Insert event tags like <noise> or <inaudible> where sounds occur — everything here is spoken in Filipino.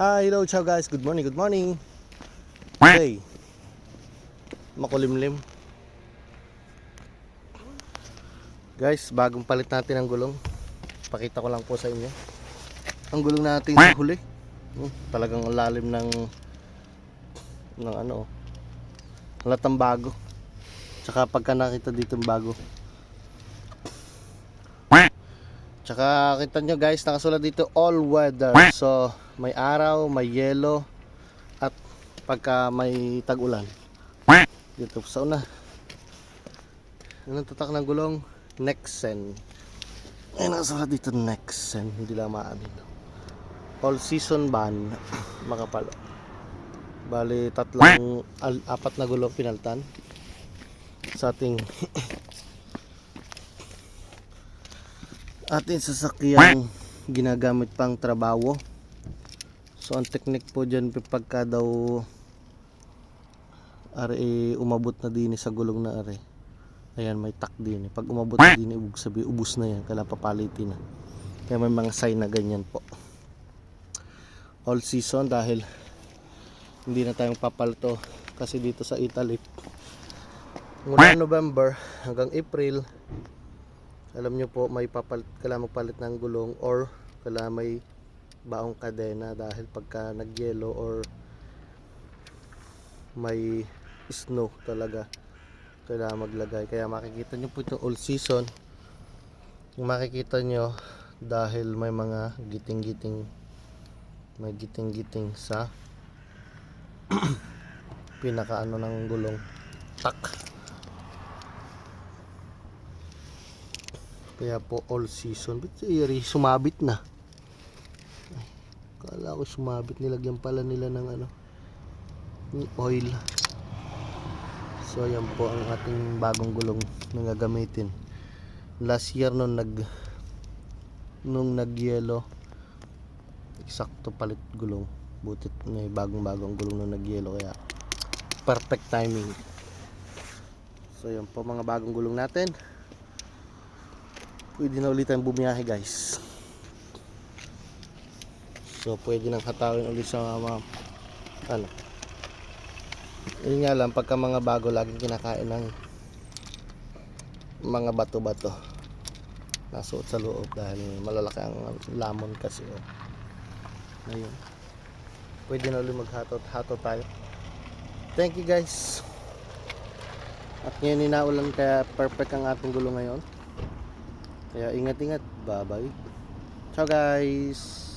Hi, hello, ciao guys. Good morning, good morning. Hey. Makulimlim. Guys, bagong palit natin ang gulong. Pakita ko lang po sa inyo. Ang gulong natin sa huli. Hmm, talagang ang lalim ng ng ano. Halatang bago. Tsaka pagka nakita dito yung bago. Tsaka kita nyo guys, nakasulat dito all weather. So, may araw, may yelo, at pagka may tag-ulan. Dito sa una. Anong tatak ng gulong? Nexen. Ay, nakasulat dito Nexen. Hindi lang maamin. All season ban. <clears throat> Makapal. Bali, tatlong, al- apat na gulong pinaltan. Sa ating <clears throat> ating sasakyan ginagamit pang trabaho. So ang technique po dyan pagka daw are umabot na din sa gulong na are. Ayan may tak din. Pag umabot na din ibig sabi ubos na yan kailangan papalitin na. Kaya may mga sign na ganyan po. All season dahil hindi na tayong papalto kasi dito sa Italy mula November hanggang April alam nyo po may papalit, kailangan magpalit ng gulong or kailangan may baong kadena dahil pagka nagyelo or may snow talaga kailangan maglagay. Kaya makikita nyo po itong all season. Yung makikita nyo dahil may mga giting-giting may giting-giting sa <clears throat> pinaka ano ng gulong. Tak Kaya po all season. Ba't yari sumabit na? Ay, kala ko sumabit. Nilagyan pala nila ng ano, ng oil. So yan po ang ating bagong gulong na gagamitin. Last year nung nag nung nagyelo eksakto palit gulong. Butit may bagong bagong gulong nung nagyelo kaya perfect timing. So yan po mga bagong gulong natin pwede na ulit tayong bumiyahe guys. So pwede nang hatawin ulit sa mga ano. Yun nga lang pagka mga bago laging kinakain ng mga bato bato nasuot sa loob dahil malalaki ang lamon kasi oh. ayun. Pwede na ulit maghatot hato tayo. Thank you guys. At ngayon inaulan kaya perfect ang ating gulo ngayon kaya ingat-ingat. Bye-bye. Ciao guys.